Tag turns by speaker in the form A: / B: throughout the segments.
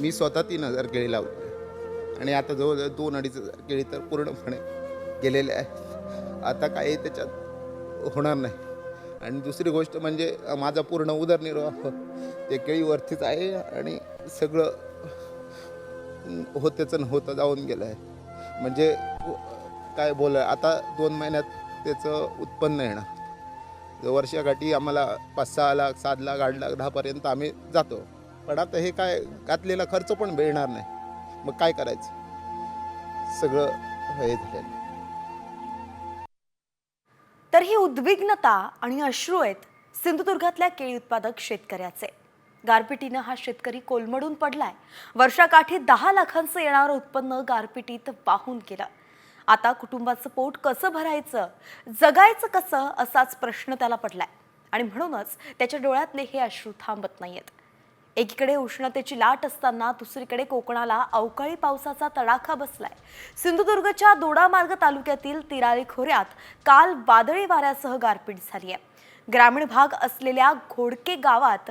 A: मी स्वतः तीन हजार केळी लावतो आणि आता जवळजवळ दोन अडीच हजार केळी तर पूर्णपणे गेलेले आहेत. आता काही त्याच्यात होणार नाही. आणि दुसरी गोष्ट म्हणजे माझा पूर्ण उदरनिर्वाह ते केळीवरतीच आहे आणि सगळं अं, होतेचं न होतं जाऊन गेलं आहे म्हणजे काय बोल आता दोन महिन्यात त्याचं उत्पन्न येणार. जर वर्षाकाठी आम्हाला पाच सहा लाख सात लाख आठ लाख दहापर्यंत आम्ही जातो. पण आता हे काय घातलेला खर्च पण मिळणार नाही. मग काय करायचं? सगळं हे झालेलं
B: तर ही उद्विग्नता आणि अश्रू आहेत सिंधुदुर्गातल्या केळी उत्पादक शेतकऱ्याचे. गारपिटीनं हा शेतकरी कोलमडून पडलाय. वर्षाकाठी दहा लाखांचं येणारं उत्पन्न गारपिटीत वाहून गेलं. आता कुटुंबाचं पोट कसं भरायचं जगायचं कसं असाच प्रश्न त्याला पडलाय. आणि म्हणूनच त्याच्या डोळ्यातले हे अश्रू थांबत नाहीयेत. एकीकडे उष्णतेची लाट असताना दुसरीकडे कोकणाला अवकाळी पावसाचा तडाखा बसलाय. सिंधुदुर्गच्या दोडामार्ग तालुक्यातील तिराळी खोऱ्यात काल वादळी वाऱ्यासह गारपीट झाली आहे. ग्रामीण भाग असलेल्या घोडके गावात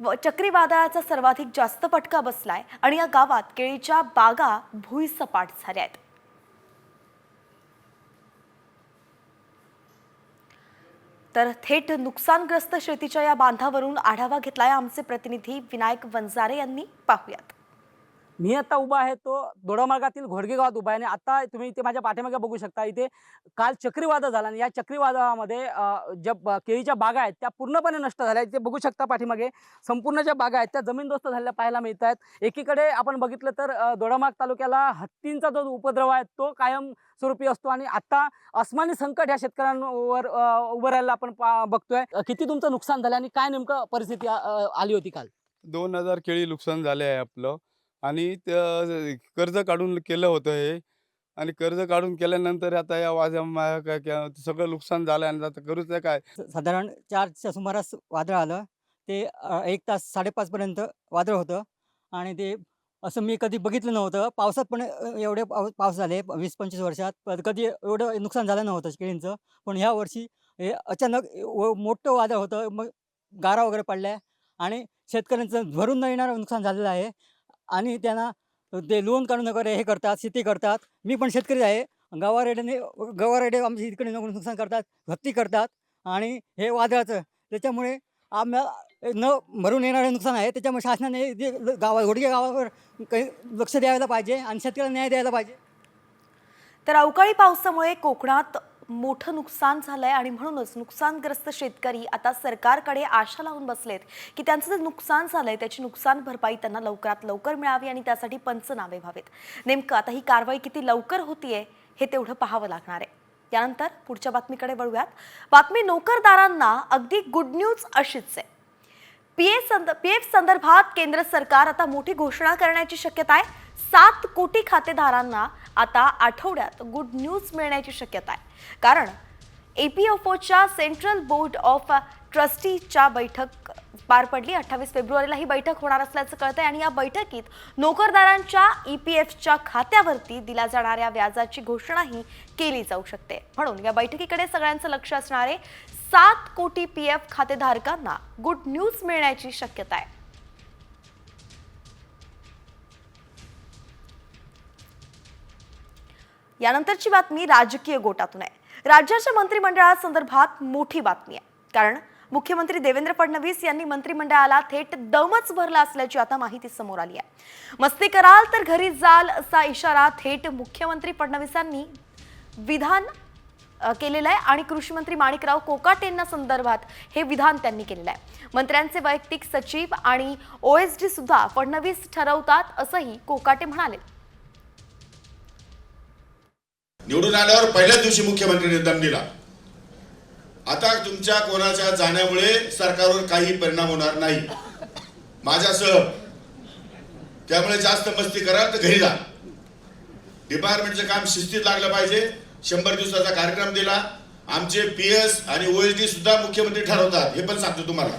B: व- चक्रीवादळाचा सर्वाधिक जास्त फटका बसलाय आणि या गावात केळीच्या बागा भुईसपाट झाल्या आहेत. तर थेट नुकसानग्रस्त शेतीच्या या बांधावरून आढावा घेतलाय आमचे प्रतिनिधी विनायक वंजारे यांनी. पाहूयात.
C: मी आता उभा आहे तो दोडामार्गातील घोडगे गावात उभा आहे आणि आता तुम्ही इथे माझ्या पाठीमागे बघू शकता इथे काल चक्रीवादळ झाला आणि या चक्रीवादळामध्ये ज्या केळीच्या बागा आहेत त्या पूर्णपणे नष्ट झाल्या. इथे बघू शकता पाठीमागे संपूर्ण ज्या बागा आहेत त्या जमीनदोस्त झालेल्या पाहायला मिळत आहेत एकीकडे आपण बघितलं तर दोडामार्ग तालुक्याला हत्तींचा जो उपद्रव आहे तो कायम स्वरूपी असतो आणि आता अस्मानी संकट या शेतकऱ्यांवर उभं राहायला आपण पा- बघतोय. किती तुमचं नुकसान झालं आणि काय नेमकं परिस्थिती आली होती काल?
D: दोन हजार केळी नुकसान झाले आहे आपलं. आणि त्या कर्ज काढून केलं होतं हे. आणि कर्ज काढून केल्यानंतर आता या वाजा मा- काय- काय सगळं नुकसान झालं आणि आता करूच काय?
E: स- साधारण चारच्या सुमारास वादळ आलं. ते अ, एक तास साडेपाचपर्यंत वादळ होतं. आणि ते असं मी कधी बघितलं नव्हतं. पावसात पण अ, एवढे पाऊस पाऊस झाले प- वीस पंचवीस वर्षात. पण कधी एवढं नुकसान झालं नव्हतं केळींचं. पण ह्या वर्षी हे अचानक ए- व- मोठं वादळ होतं. मग गारा वगैरे पडल्या. आणि शेतकऱ्यांचं भरून न येणारं नुकसान झालेलं आहे. आणि त्यांना ते लोन काढून वगैरे हे करतात शेती करतात. मी पण शेतकरी आहे. गवारेड्याने गवारेडे आमच्या इकडे नुकसान करतात हत्ती करतात आणि हे वादळाचं. त्याच्यामुळे आम्हाला न भरून येणारे नुकसान आहे. त्याच्यामुळे शासनाने जे गावा घोडके गावावर काही लक्ष द्यायला पाहिजे आणि शेतकऱ्याला न्याय द्यायला पाहिजे.
B: तर अवकाळी पावसामुळे कोकणात मोठं नुकसान झालंय आणि म्हणूनच नुकसानग्रस्त शेतकरी आता सरकारकडे आशा लावून बसलेत की त्यांचं जे नुकसान झालंय त्याची नुकसान भरपाई त्यांना लवकरात लवकर मिळावी आणि त्यासाठी पंचनामे व्हावेत. नेमकं आता ही कारवाई किती लवकर होतीये हे तेवढं पाहावं लागणार आहे. त्यानंतर पुढच्या बातमीकडे वळूयात. बातमी नोकरदारांना अगदी गुड न्यूज अशीच आहे. पी एफ संद पी एफ संदर्भात केंद्र सरकार आता मोठी घोषणा करण्याची शक्यता आहे. सात कोटी खातेदारांना आता आठवड्यात गुड न्यूज मिळण्याची शक्यता आहे. कारण ए पी एफ ओच्या सेंट्रल बोर्ड ऑफ ट्रस्टीच्या बैठक पार पडली. अठ्ठावीस फेब्रुवारीला ही बैठक होणार असल्याचं कळतं आणि या बैठकीत नोकरदारांच्या ई पी एफच्या खात्यावरती दिल्या जाणाऱ्या व्याजाची घोषणाही केली जाऊ शकते. म्हणून या बैठकीकडे सगळ्यांचं लक्ष असणारे सात कोटी पी एफ खातेधारकांना गुड न्यूज मिळण्याची शक्यता आहे. यानंतरची बातमी राजकीय गोटातून आहे. राज्याच्या मंत्रिमंडळासंदर्भात मोठी बातमी आहे. कारण मुख्यमंत्री देवेंद्र फडणवीस यांनी मंत्रिमंडळाला थेट दमच भरला असल्याची आता माहिती समोर आली आहे. मस्ती कराल तर घरी जाल असा इशारा थेट मुख्यमंत्री फडणवीसांनी विधान केलेलं आहे आणि कृषी मंत्री माणिकराव कोकाटेंना संदर्भात हे विधान त्यांनी केलेलं आहे. मंत्र्यांचे वैयक्तिक सचिव आणि ओएसडी सुद्धा फडणवीस ठरवतात असंही कोकाटे म्हणाले.
F: निवडून आल्यावर पहिल्याच दिवशी मुख्यमंत्र्यांनी दम दिला. आता तुमच्या कोणाच्या जाण्यामुळे सरकारवर काही परिणाम होणार नाही. माझ्यासह त्यामुळे जास्त मस्ती करा तर घरी जा. डिपार्टमेंटचं काम शिस्तीत लागलं पाहिजे. शंभर दिवसाचा कार्यक्रम दिला. आमचे पी एस आणि ओ एच डी सुद्धा मुख्यमंत्री ठरवतात. हे पण सांगतो तुम्हाला.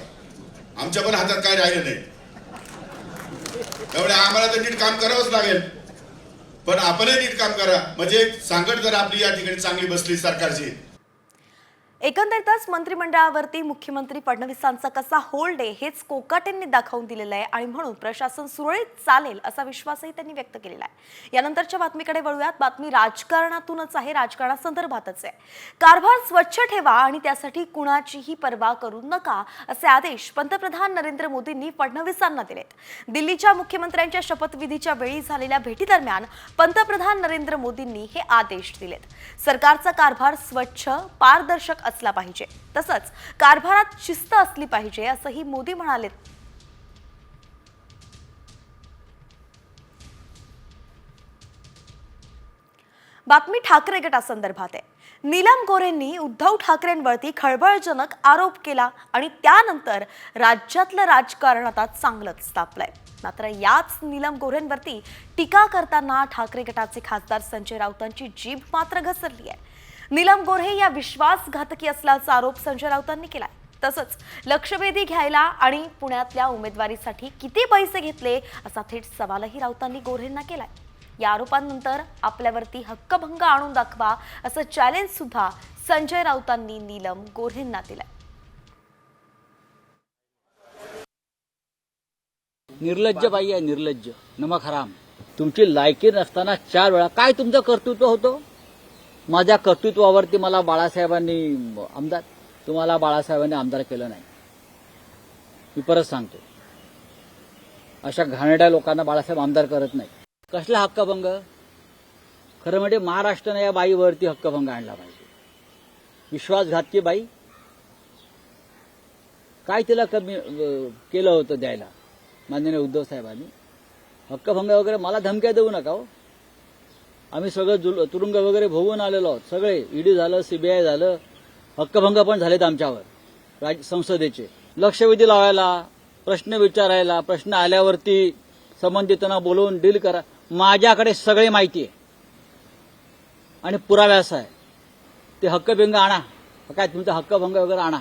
F: आमच्या पण हातात काय राहिलं नाही. त्यामुळे आम्हाला तर नीट काम करावंच लागेल. पण आपणही नीट काम करा. म्हणजे सांगड जर आपली या ठिकाणी चांगली बसली सरकारची
B: एकंदरीतच मंत्रिमंडळावरती मुख्यमंत्री फडणवीसांचा कसा होल्ड आहे हेच कोकाटेंनी दाखवून दिलेलं आहे आणि म्हणून प्रशासन सुरळीत चालेल असा विश्वासही त्यांनी व्यक्त केलेला आहे. यानंतरच्या बातमीकडे वळूयात. बातमी राजकारणातूनच आहे. राजकारणासंदर्भातच आहे. कारभार स्वच्छ ठेवा आणि त्यासाठी कुणाचीही पर्वा करू नका असे आदेश पंतप्रधान नरेंद्र मोदींनी फडणवीसांना दिलेत. दिल्लीच्या मुख्यमंत्र्यांच्या शपथविधीच्या वेळी झालेल्या भेटीदरम्यान पंतप्रधान नरेंद्र मोदींनी हे आदेश दिलेत. सरकारचा कारभार स्वच्छ पारदर्शक असला पाहिजे. तसंच कारभारात शिस्त असली पाहिजे असंही मोदी म्हणाले. बातमी ठाकरे गटासंदर्भात आहे. नीलम गोरेंनी उद्धव ठाकरेंवरती खळबळजनक आरोप केला आणि त्यानंतर राज्यातलं राजकारण आता चांगलंच तापलंय. मात्र याच नीलम गोरेंवरती टीका करताना ठाकरे गटाचे खासदार संजय राऊतांची जीभ मात्र घसरली आहे. नीलम गोऱ्हे या विश्वासघातकी असल्याचा आरोप संजय राऊतांनी केलाय. तसंच लक्षवेधी घ्यायला आणि पुण्यातल्या उमेदवारीसाठी किती पैसे घेतले असा थेट सवालही राऊतांनी गोऱ्हेंना केलाय. या आरोपांनंतर आपल्यावरती हक्कभंग आणून दाखवा असं चॅलेंज सुद्धा संजय राऊतांनी नीलम गोऱ्हेंना दिलाय.
G: निर्लज्ज बाई आहे निर्लज्ज. नमक हराम. तुमची लायकी नसताना चार वेळा काय तुमचं कर्तृत्व होतं? माझ्या कर्तृत्वावरती मला बाळासाहेबांनी आमदार तुम्हाला बाळासाहेबांनी आमदार केलं नाही. मी परत सांगतो. अशा घाणेरड्या लोकांना बाळासाहेब आमदार करत नाही. कसला हक्कभंग? खरं म्हणजे महाराष्ट्रानं या बाईवरती हक्कभंग आणला पाहिजे. विश्वासघातकी बाई. काय तिला कमी केलं होतं द्यायला? माननीय उद्धव साहेबांनी. हक्कभंग वगैरे मला धमक्या देऊ नका हो. आम्ही सगळं तुरुंग वगैरे भोवून आलेलो आहोत. सगळे ईडी झालं सीबीआय झालं हक्कभंग पण झालेत आमच्यावर राज संसदेचे. लक्षवेधी लावायला प्रश्न विचारायला प्रश्न आल्यावरती संबंधितांना बोलवून डील करा. माझ्याकडे सगळी माहिती आहे. आणि पुराव्यास आहे. ते हक्कभंग आणा. काय तुमचा हक्कभंग वगैरे आणा.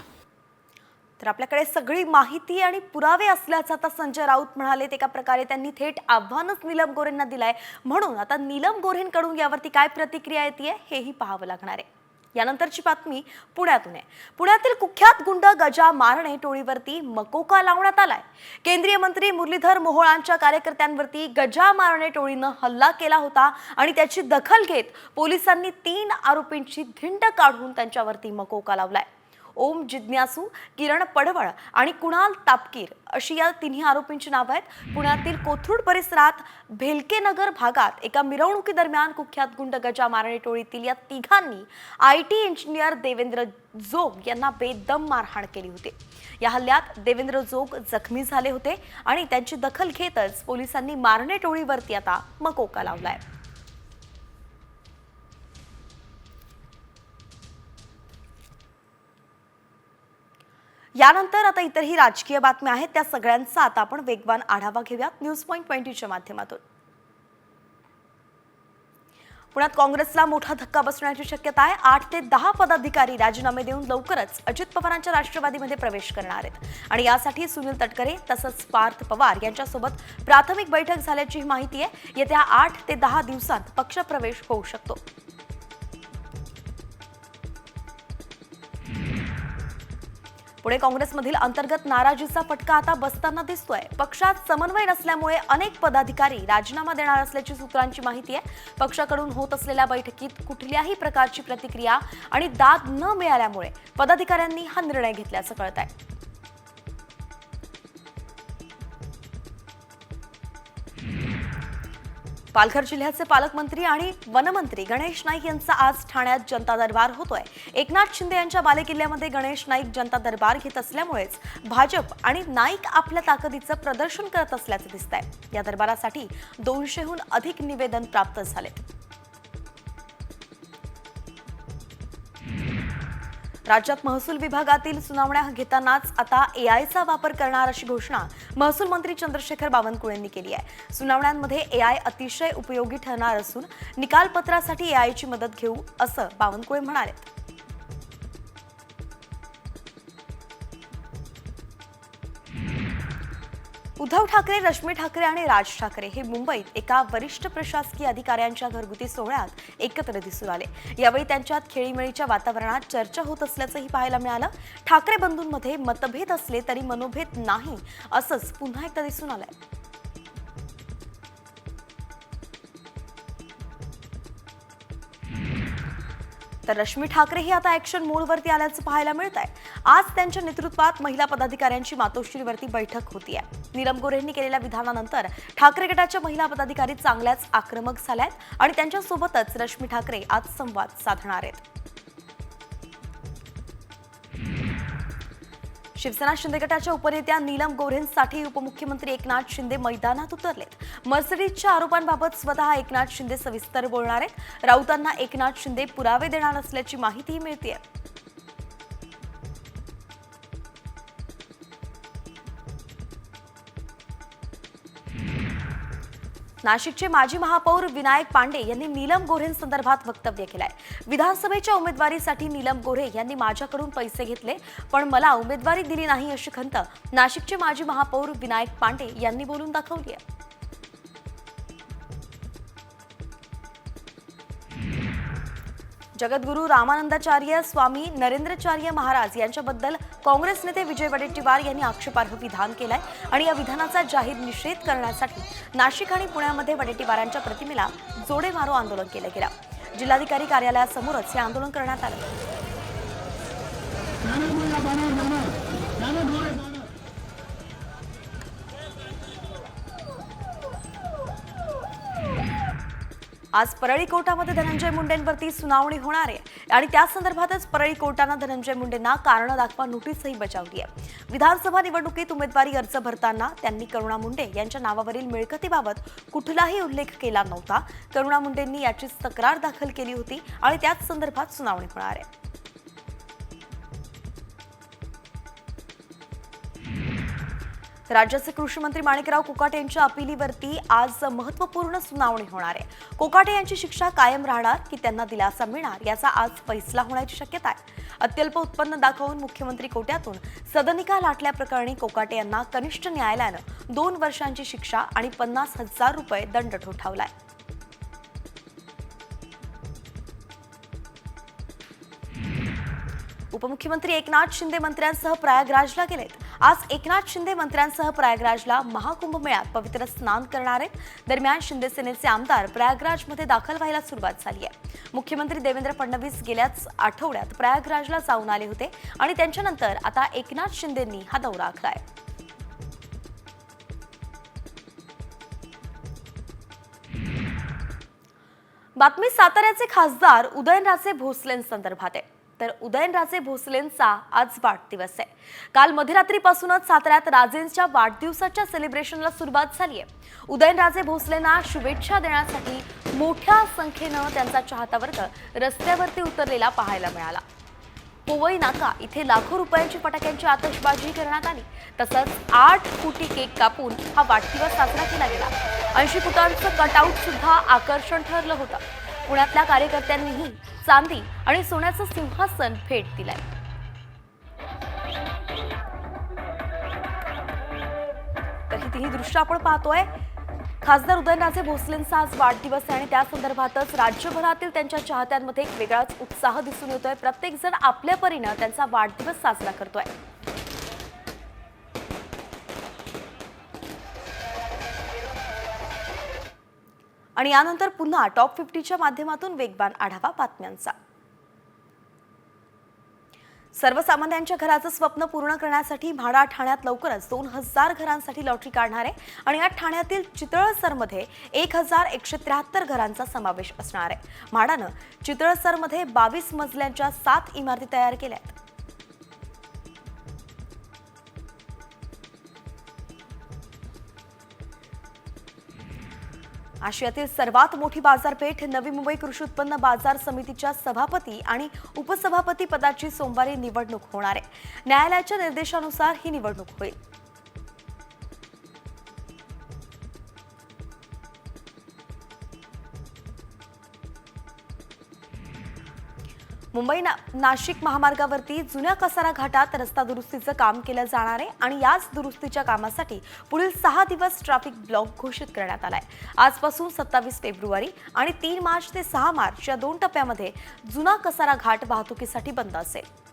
B: तर आपल्याकडे सगळी माहिती आणि पुरावे असल्याचं आता संजय राऊत म्हणाले एका प्रकारे त्यांनी थेट आव्हानच नीलम गोरेंना दिलंय. म्हणून आता नीलम गोरेंकडून यावरती काय प्रतिक्रिया येते हेही पाहावं लागणार आहे. यानंतरची बातमी पुण्यातून आहे. पुण्यातील कुख्यात गुंड गजा मारणे टोळीवरती मकोका लावण्यात आलाय. केंद्रीय मंत्री मुरलीधर मोहोळांच्या कार्यकर्त्यांवरती गजा मारणे टोळीनं हल्ला केला होता आणि त्याची दखल घेत पोलिसांनी तीन आरोपींची धिंड काढून त्यांच्यावरती मकोका लावलाय. ओम जिज्ञासू किरण पडवळ आणि कुणाल तापकीर अशी या तिन्ही आरोपींची नावं आहेत. पुण्यातील कोथरूड परिसरात भेलकेनगर भागात एका मिरवणुकीदरम्यान कुख्यात गुंड गजा मारणे टोळीतील या तिघांनी I T engineer Devendra Jog यांना बेदम मारहाण केली होती. या हल्ल्यात देवेंद्र जोग जखमी झाले होते आणि त्यांची दखल घेतच पोलिसांनी मारणे टोळीवरती आता मकोका लावलाय. यानंतर आता इतरही राजकीय बातम्या आहेत. त्या सगळ्यांचा आता आपण वेगवान आढावा घेऊयात न्यूज पॉईंट ट्वेंटीच्या माध्यमातून. पुण्यात काँग्रेसला मोठा धक्का बसण्याची शक्यता आहे. आठ ते दहा पदाधिकारी राजीनामे देऊन लवकरच अजित पवारांच्या राष्ट्रवादीमध्ये प्रवेश करणार आहेत. आणि यासाठी सुनील तटकरे तसंच पार्थ पवार यांच्यासोबत प्राथमिक बैठक झाल्याची माहिती आहे. येत्या आठ ते दहा दिवसात पक्षप्रवेश होऊ शकतो. पुणे काँग्रेसमधील अंतर्गत नाराजीचा फटका आता बसताना दिसतोय. पक्षात समन्वय नसल्यामुळे अनेक पदाधिकारी राजीनामा देणार असल्याची सूत्रांची माहिती आहे. पक्षाकडून होत असलेल्या बैठकीत कुठल्याही प्रकारची प्रतिक्रिया आणि दाद न मिळाल्यामुळे पदाधिकाऱ्यांनी हा निर्णय घेतल्याचं कळत आहे पालघर जिल्ह्याचे पालकमंत्री आणि वनमंत्री गणेश नाईक यांचा आज ठाण्यात जनता दरबार होतोय. एकनाथ शिंदे यांच्या बालेकिल्ल्यामध्ये गणेश नाईक जनता दरबार घेत असल्यामुळेच भाजप आणि नाईक आपल्या ताकदीचं प्रदर्शन करत असल्याचं दिसत आहे या दरबारासाठी दोनशेहून अधिक निवेदन प्राप्त झाले राज्यात महसूल विभागातील सुनावण्या घेतानाच आता एआयचा वापर करणार अशी घोषणा महसूल मंत्री चंद्रशेखर बावनकुळेंनी केली आहे. सुनावण्यांमध्ये एआय अतिशय उपयोगी ठरणार असून निकालपत्रासाठी एआयची मदत घेऊ असं बावनकुळे म्हणाले. उद्धव ठाकरे रश्मी ठाकरे आणि राज ठाकरे हे मुंबईत एका वरिष्ठ प्रशासकीय अधिकाऱ्यांच्या घरगुती सोहळ्यात एकत्र दिसून आले. यावेळी त्यांच्यात खेळीमेळीच्या वातावरणात चर्चा होत असल्याचंही पाहायला मिळालं. ठाकरे बंधूंमध्ये मतभेद असले तरी मनोभेद नाही असंच पुन्हा एकदा दिसून आलंय. तर रश्मी ठाकरे ही आता ऍक्शन मोडवरती आल्याचं पाहायला मिळत आहे आज त्यांच्या नेतृत्वात महिला पदाधिकाऱ्यांची मातोश्रीवरती बैठक होती आहे नीलम गोरेंनी केलेल्या विधानानंतर ठाकरे गटाच्या महिला पदाधिकारी चांगल्याच आक्रमक झाल्यात आणि त्यांच्यासोबतच रश्मी ठाकरे आज संवाद साधणार आहेत. शिवसेना शिंदे गटाच्या उपनेत्या नीलम गोऱ्हेंसाठी उपमुख्यमंत्री एकनाथ शिंदे मैदानात उतरलेत. मर्सिडीजच्या आरोपांबाबत स्वतः एकनाथ शिंदे सविस्तर बोलणार आहेत. राऊतांना एकनाथ शिंदे पुरावे देणार असल्याची माहितीही मिळते नाशिकचे माजी महापौर विनायक पांडे यांनी नीलम गोऱ्हेंसंदर्भात वक्तव्य केलंय. विधानसभेच्या उमेदवारीसाठी नीलम गोऱ्हे यांनी माझ्याकडून पैसे घेतले पण मला उमेदवारी दिली नाही अशी खंत नाशिकचे माजी महापौर विनायक पांडे यांनी बोलून दाखवली आहे. जगद्गुरू रामानंदाचार्य स्वामी नरेंद्रचार्य महाराज यांच्याबद्दल काँग्रेस नेते विजय वडेट्टीवार यांनी आक्षेपार्ह विधान केलंय आणि या विधानाचा जाहीर निषेध करण्यासाठी नाशिक आणि पुण्यामध्ये वडेट्टीवारांच्या प्रतिमेला जोडे मारो आंदोलन केलं गेलं. जिल्हाधिकारी कार्यालयासमोरच हे आंदोलन करण्यात आलं. आज परळी कोर्टामध्ये धनंजय मुंडेंवरती सुनावणी होणार आहे. आणि त्या संदर्भातच परळी कोर्टानं धनंजय मुंडेंना कारण दाखवा नोटीसही बजावली आहे. विधानसभा निवडणुकीत उमेदवारी अर्ज भरताना त्यांनी करुणा मुंडे यांच्या नावावरील मिळकतीबाबत कुठलाही उल्लेख केला नव्हता. करुणा मुंडेंनी याची तक्रार दाखल केली होती आणि त्याच संदर्भात सुनावणी होणार आहे. राज्याचे कृषी मंत्री माणिकराव कोकाटे यांच्या अपिलीवरती आज महत्त्वपूर्ण सुनावणी होणार आहे. कोकाटे यांची शिक्षा कायम राहणार की त्यांना दिलासा मिळणार याचा आज फैसला होण्याची शक्यता आहे. अत्यल्प उत्पन्न दाखवून मुख्यमंत्री कोट्यातून सदनिका लाटल्याप्रकरणी कोकाटे यांना कनिष्ठ न्यायालयानं दोन वर्षांची शिक्षा आणि पन्नास हजार रुपये दंड ठोठावलाय. उपमुख्यमंत्री एकनाथ शिंदे मंत्र्यांसह प्रयागराजला गेलेत. आज एकनाथ शिंदे मंत्र्यांसह प्रयागराजला महाकुंभ मेळ्यात पवित्र स्नान करणार आहेत. दरम्यान शिंदे सेनेचे आमदार प्रयागराजमध्ये दाखल व्हायला सुरुवात झाली आहे. मुख्यमंत्री देवेंद्र फडणवीस गेल्याच आठवड्यात प्रयागराजला जाऊन आले होते आणि त्यांच्यानंतर आता एकनाथ शिंदेंनी हा दौरा आखलाय बातमी साताऱ्याचे खासदार उदयनराजे भोसलेंसंदर्भात आहे. तर उदयनराजे भोसलेंचा आज वाढदिवस आहे. काल मध्यरात्रीपासूनच साताऱ्यात राजेंच्या वाढदिवसाच्या सेलिब्रेशनला सुरुवात झाली आहे. उदयनराजे भोसलेंना शुभेच्छा देण्यासाठी मोठ्या संख्येनं त्यांचा चाहता वर्ग रस्त्यावरती उतरलेला पाहायला मिळाला. पोवई नाका इथे लाखो रुपयांची फटाक्यांची आतषबाजी करण्यात आली. तसंच आठ कोटी केक कापून हा वाढदिवस साजरा केला गेला. ऐंशी फुटांचं कटआउट सुद्धा आकर्षण ठरलं होतं. पुण्यातल्या कार्यकर्त्यांनीही चांदी आणि सोन्याचं सिंहासन भेट दिलाय. तर ही तिन्ही दृश्य आपण पाहतोय. खासदार उदयनराजे भोसलेंचा आज वाढदिवस आहे आणि त्या संदर्भातच राज्यभरातील त्यांच्या चाहत्यांमध्ये एक वेगळाच उत्साह दिसून येतोय. प्रत्येकजण आपल्या परीनं त्यांचा वाढदिवस साजरा करतोय. आणि यानंतर पुन्हा टॉप फिफ्टीच्या माध्यमातून वेगवान आढावा बातम्यांचा. सर्वसामान्यांच्या घराचं स्वप्न पूर्ण करण्यासाठी म्हाडा ठाण्यात लवकरच दोन हजार घरांसाठी लॉटरी काढणार आहे आणि या ठाण्यातील चितळसरमध्ये एक हजार एकशे त्र्याहत्तर घरांचा समावेश असणार आहे. म्हाडानं चितळसरमध्ये बावीस मजल्यांच्या सात इमारती तयार केल्या आहेत आशियातील सर्वात मोठी बाजारपेठ नवी मुंबई कृषी उत्पन्न बाजार समितीच्या सभापती आणि उपसभापती पदाची सोमवारी निवडणूक होणार आहे. न्यायालयाच्या निर्देशानुसार ही निवडणूक होईल. मुंबई ना नाशिक महामार्गावरती जुन्या कसारा घाटात रस्ता दुरुस्तीचं काम केलं जाणार आहे आणि याच दुरुस्तीच्या कामासाठी पुढील सहा दिवस ट्रॅफिक ब्लॉक घोषित करण्यात आलाय. आजपासून सत्तावीस फेब्रुवारी आणि तीन मार्च ते सहा मार्च या दोन टप्प्यामध्ये जुना कसारा घाट वाहतुकीसाठी बंद असेल.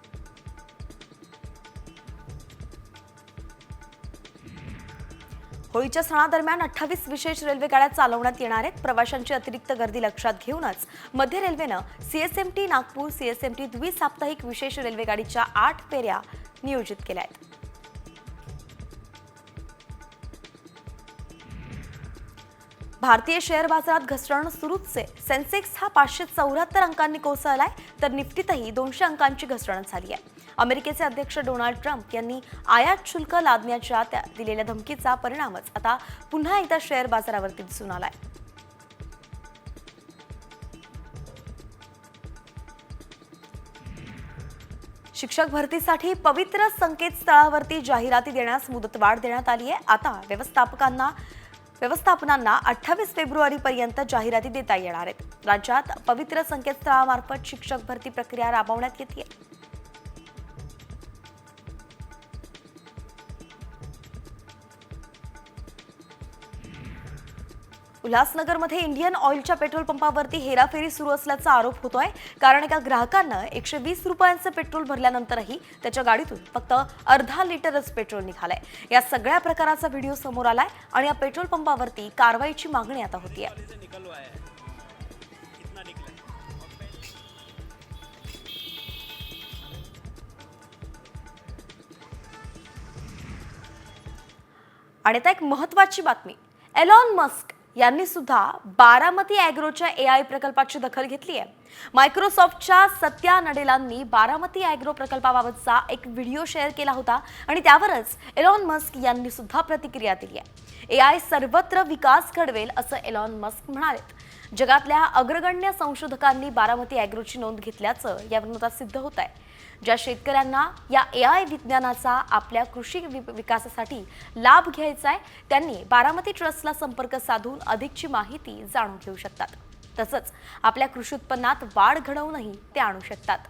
B: होळीच्या सणादरम्यान अठ्ठावीस विशेष रेल्वे गाड्या चालवण्यात येणार आहेत. प्रवाशांची अतिरिक्त गर्दी लक्षात घेऊनच मध्य रेल्वेनं सीएसएमटी नागपूर सीएसएमटी द्विसाप्ताहिक विशेष रेल्वे गाडीच्या आठ फेऱ्या नियोजित केल्या आहेत. भारतीय शेअर बाजारात घसरण सुरूच. आहे सेन्सेक्स हा पाचशे चौऱ्याहत्तर अंकांनी कोसळलाय तर निफ्टीतही दोनशे अंकांची घसरण झाली आहे. अमेरिकेचे अध्यक्ष डोनाल्ड ट्रम्प यांनी आयात शुल्क लादण्याच्या त्या दिलेल्या धमकीचा परिणामच आता पुन्हा एकदा शेअर बाजारावरती दिसून आलाय. शिक्षक भरतीसाठी पवित्र संकेतस्थळावरती जाहिराती देण्यास मुदतवाढ देण्यात आली आहे. आता व्यवस्थापकांना व्यवस्थापनांना अठ्ठावीस फेब्रुवारीपर्यंत जाहिराती देता येणार आहेत. राज्यात पवित्र संकेतस्थळामार्फत शिक्षक भरती प्रक्रिया राबवण्यात येते उल्हासनगरमध्ये इंडियन ऑइलच्या पेट्रोल पंपावरती हेराफेरी सुरू असल्याचा आरोप होतोय. कारण एका ग्राहकानं एकशे वीस रुपयांचं पेट्रोल भरल्यानंतरही त्याच्या गाडीतून फक्त अर्धा लिटरच पेट्रोल निघालंय. या सगळ्या प्रकाराचा व्हिडिओ समोर आलाय आणि या पेट्रोल पंपावरती कारवाईची मागणी आता होतीये. आणि आता एक महत्वाची बातमी. एलॉन मस्क यांनी सुद्धा बारामती अॅग्रोच्या ए आय प्रकल्पाची दखल घेतली आहे. मायक्रोसॉफ्टच्या सत्या नडेलांनी बारामती अॅग्रो प्रकल्पाबाबतचा एक व्हिडिओ शेअर केला होता आणि त्यावरच एलॉन मस्क यांनी सुद्धा प्रतिक्रिया दिली आहे. ए आय सर्वत्र विकास घडवेल असं एलॉन मस्क म्हणाले जगातल्या अग्रगण्य संशोधकांनी बारामती अॅग्रोची नोंद घेतल्याचं यावरून आता सिद्ध होत आहे. ज्या शेतकऱ्यांना या ए आय विज्ञानाचा आपल्या कृषी विकासासाठी लाभ घ्यायचा आहे त्यांनी बारामती ट्रस्टला संपर्क साधून अधिकची माहिती जाणून घेऊ शकतात तसंच आपल्या कृषी उत्पन्नात वाढ घडवूनही ते आणू शकतात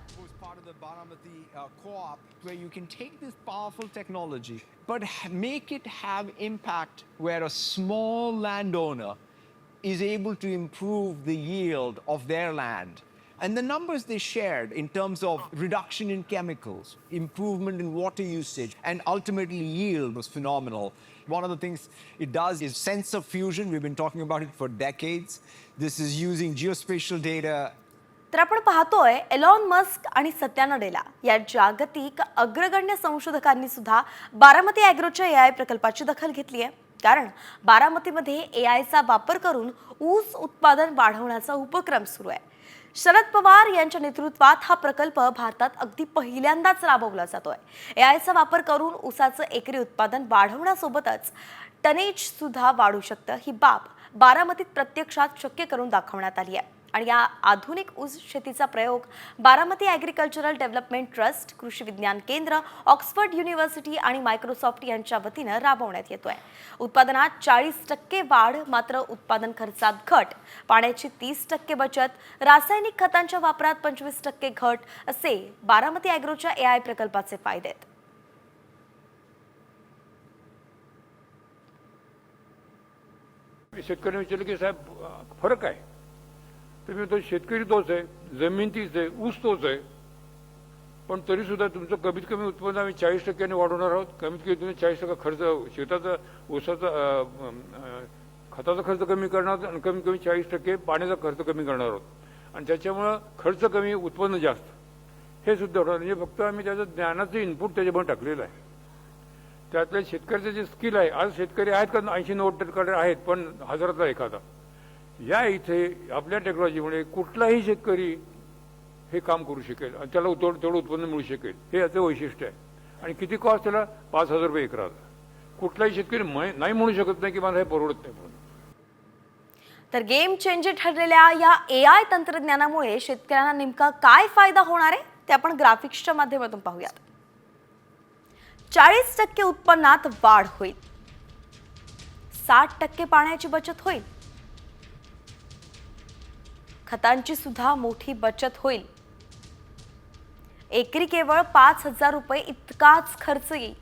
H: the Baramati uh, co-op where you can take this powerful technology but make it have impact where a small landowner is able to improve the yield of their land. And the numbers they shared in terms of reduction in chemicals, improvement in water usage, and ultimately yield was phenomenal. One of the things it does is sensor fusion. We've been talking about it for decades. This is using geospatial data
B: तर आपण पाहतोय Elon Musk आणि सत्या नडेला या जागतिक अग्रगण्य संशोधकांनी सुद्धा बारामती अॅग्रोच्या ए I प्रकल्पाची दखल घेतली आहे कारण बारामतीमध्ये ए आयचा वापर करून ऊस उत्पादन वाढवण्याचा उपक्रम सुरू आहे शरद पवार यांच्या नेतृत्वात हा प्रकल्प भारतात अगदी पहिल्यांदाच राबवला जातोय. ए आयचा वापर करून ऊसाचं एकरी उत्पादन वाढवण्यासोबतच टनेज सुद्धा वाढू शकतं. ही बाब बारामतीत प्रत्यक्षात शक्य करून दाखवण्यात आली आहे. आणि या आधुनिक ऊस शेतीचा प्रयोग बारामती ॲग्रिकल्चरल डेव्हलपमेंट ट्रस्ट कृषी विज्ञान केंद्र ऑक्सफर्ड युनिव्हर्सिटी आणि मायक्रोसॉफ्ट यांच्या वतीनं राबवण्यात येतोय. उत्पादनात चाळीस टक्के वाढ मात्र उत्पादन खर्चात घट. पाण्याची तीस टक्के बचत रासायनिक खतांच्या वापरात पंचवीस टक्के घट असे बारामती ॲग्रोच्या ए आय प्रकल्पाचे फायदे आहेत.
I: शेतकऱ्यांनी विचारलं की साहेब फरक आहे. तुम्ही तो शेतकरी तोच आहे जमीन तीच आहे ऊस तोच आहे पण तरी सुद्धा तुमचं कमीत कमी उत्पन्न आम्ही चाळीस टक्क्याने वाढवणार आहोत कमीत कमी तुम्ही चाळीस टक्का खर्च शेताचा ऊसाचा खताचा खर्च कमी करणार आहोत आणि कमीत कमी चाळीस टक्के पाण्याचा खर्च कमी करणार आहोत आणि त्याच्यामुळं खर्च कमी उत्पन्न जास्त हे सुद्धा होणार म्हणजे फक्त आम्ही त्याचं ज्ञानाचं इनपुट त्याच्यामध्ये टाकलेलं आहे त्यातल्या शेतकऱ्याचं जे स्किल आहे आज शेतकरी आहेत का ऐंशी नव्वद टक्के आहेत पण हजारातला एखादा या इथे आपल्या टेक्नॉलॉजीमुळे कुठलाही शेतकरी हे काम करू शकेल आणि त्याला तेवढं तेवढं उत्पन्न मिळू शकेल. हे याचं वैशिष्ट्य आहे. आणि किती कॉस्ट त्याला? पाच हजार रुपये एकराला कुठलाही शेतकरी नाही म्हणू शकत नाही की मला हे परवडत नाही म्हणून.
B: तर गेम चेंजर ठरलेल्या या ए आय तंत्रज्ञानामुळे शेतकऱ्यांना नेमका काय फायदा होणार आहे? ते आपण ग्राफिक्सच्या माध्यमातून पाहूयात. चाळीस टक्के उत्पन्नात वाढ होईल. साठ टक्के पाण्याची बचत होईल. खतांची सुद्धा मोठी बचत होईल. एकरी केवळ पाच हजार रुपये इतकाच खर्च येईल.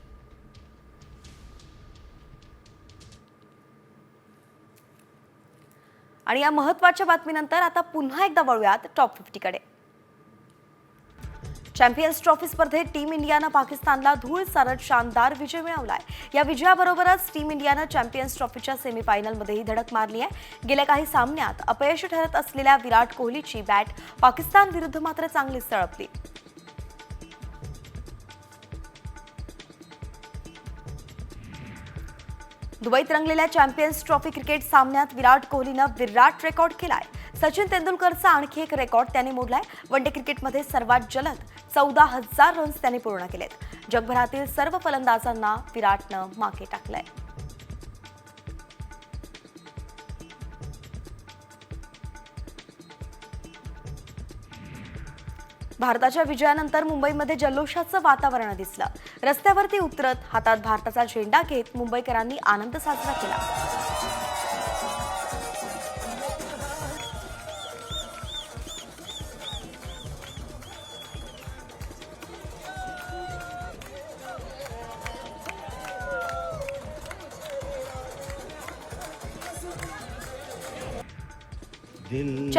B: आणि या महत्त्वाच्या बातमीनंतर आता पुन्हा एकदा वळूयात टॉप फिफ्टीकडे. चॅम्पियन्स ट्रॉफी स्पर्धेत टीम इंडियानं पाकिस्तानला धूळ सारत शानदार विजय मिळवलाय. या विजयाबरोबरच टीम इंडियानं चॅम्पियन्स ट्रॉफीच्या सेमीफायनलमध्येही धडक मारली आहे. गेल्या काही सामन्यात अपयशी ठरत असलेल्या विराट कोहलीची बॅट पाकिस्तान विरुद्ध मात्र चांगलीच तळपली. दुबईत रंगलेल्या चॅम्पियन्स ट्रॉफी क्रिकेट सामन्यात विराट कोहलीनं विराट रेकॉर्ड केलाय. सचिन तेंडुलकरचा आणखी एक रेकॉर्ड त्याने मोडलाय. वन डे क्रिकेटमध्ये सर्वात जलद चौदा हजार रन्स त्याने पूर्ण केलेत. जगभरातील सर्व फलंदाजांना विराटनं मागे टाकलंय. भारताच्या विजयानंतर मुंबईमध्ये जल्लोषाचं वातावरण दिसलं. रस्त्यावरती उतरत हातात भारताचा झेंडा घेत मुंबईकरांनी आनंद साजरा केला.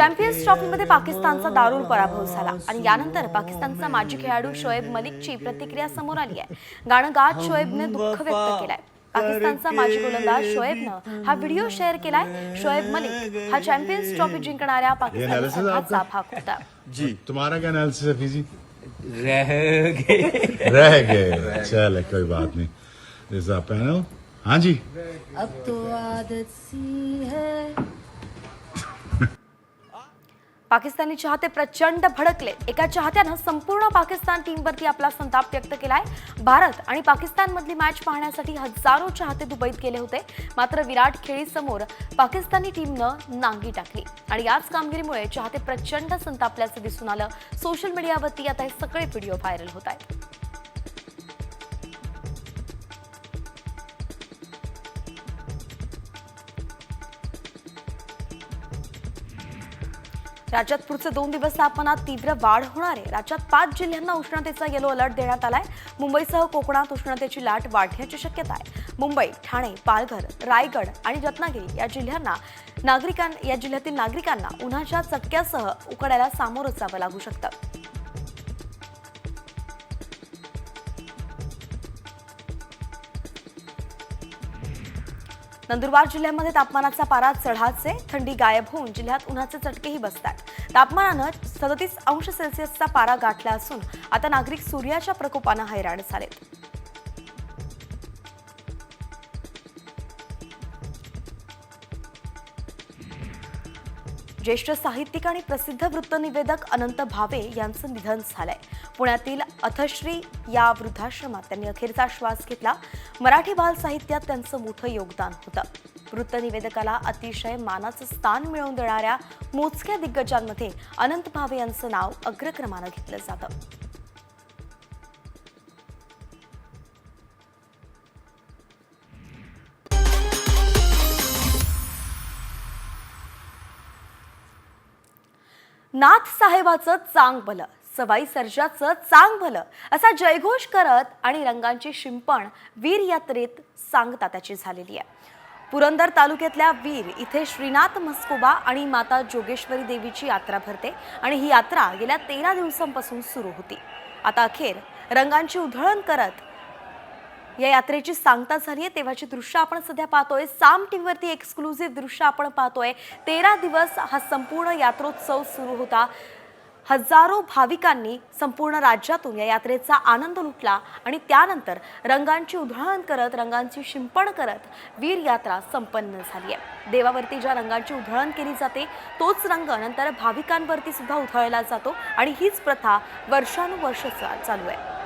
B: चॅम्पियन्स ट्रॉफीमध्ये पाकिस्तानचा दारुण पराभव झाला आणि यानंतर पाकिस्तानचा माजी खेळाडू शोएब मलिकची प्रतिक्रिया समोर आली आहे. गाणं गात शोएबने दुःख व्यक्त केलंय. पाकिस्तानचा माजी गोलंदाज शोएबनं हा व्हिडिओ शेअर केलाय. शोएब मलिक हा चॅम्पियन्स ट्रॉफी जिंकणाऱ्या पाकिस्तानी संघाचा भाग होता.
J: जी. तुम्हारा क्या एनालिसिस है फीजी रह गए. रह गए. चल कोई बात नहीं. दिस पैनल हाँ जी.
K: अब तो आदत सी है.
B: पाकिस्तानी चाहते प्रचंड भडकले. एका चाहत्यानं संपूर्ण पाकिस्तान टीमवरती आपला संताप व्यक्त केलाय. भारत आणि पाकिस्तानमधली मॅच पाहण्यासाठी हजारो चाहते दुबईत गेले होते. मात्र विराट खेळीसमोर पाकिस्तानी टीमनं नांगी टाकली. आणि याच कामगिरीमुळे चाहते प्रचंड संतापल्याचं दिसून आलं. सोशल मीडियावरती आता हे सगळे व्हिडिओ व्हायरल होत आहेत. राज्यात पुढचे दोन दिवस तापमानात तीव्र वाढ होणार आहे. राज्यात पाच जिल्ह्यांना उष्णतेचा येलो अलर्ट देण्यात आलाय. मुंबईसह कोकणात उष्णतेची लाट वाढण्याची शक्यता आहे. मुंबई ठाणे पालघर रायगड आणि रत्नागिरी या जिल्ह्यांना नागरिकां या जिल्ह्यातील नागरिकांना उन्हाच्या चटक्यासह उकडायला सामोरं जावं लागू शकतं. नंदुरबार जिल्ह्यामध्ये तापमानाचा पारा चढाचे थंडी गायब होऊन जिल्ह्यात उन्हाचे चटकेही बसतात. तापमानानं सदतीस अंश सेल्सिअसचा पारा गाठला असून आता नागरिक सूर्याच्या प्रकोपानं हैराण झालेत. ज्येष्ठ साहित्यिक आणि प्रसिद्ध वृत्तनिवेदक अनंत भावे यांचं निधन झालंय. पुण्यातील अथश्री या वृद्धाश्रमात त्यांनी अखेरचा श्वास घेतला. मराठी बाल साहित्यात त्यांचं मोठं योगदान होतं. वृत्तनिवेदकाला अतिशय मानाचं स्थान मिळवून देणाऱ्या मोजक्या दिग्गजांमध्ये अनंत भावे यांचं नाव अग्रक्रमानं घेतलं जातं. नाथ साहेबाचं चांग भलं सवाई सर्जाचं चांग भलं असा जयघोष करत आणि रंगांची शिंपण वीर यात्रेत सांगता त्याची झालेली आहे. पुरंदर तालुक्यातल्या वीर इथे श्रीनाथ मस्कोबा आणि माता जोगेश्वरी देवीची यात्रा भरते आणि ही यात्रा गेल्या तेरा दिवसांपासून सुरू होती. आता अखेर रंगांची उधळण करत या यात्रेची सांगता झाली आहे. तेव्हाची दृश्य आपण सध्या पाहतोय. साम टीव्हीवरती एक्सक्लुझिव्ह दृश्य आपण पाहतोय. तेरा दिवस हा संपूर्ण यात्रोत्सव सुरू होता. हजारो भाविकांनी संपूर्ण राज्यातून या यात्रेचा आनंद लुटला आणि त्यानंतर रंगांची उधळण करत रंगांची शिंपण करत वीर यात्रा संपन्न झाली आहे. देवावरती ज्या रंगांची उधळण केली जाते तोच रंग नंतर भाविकांवरती सुद्धा उधळला जातो आणि हीच प्रथा वर्षानुवर्ष चालू आहे.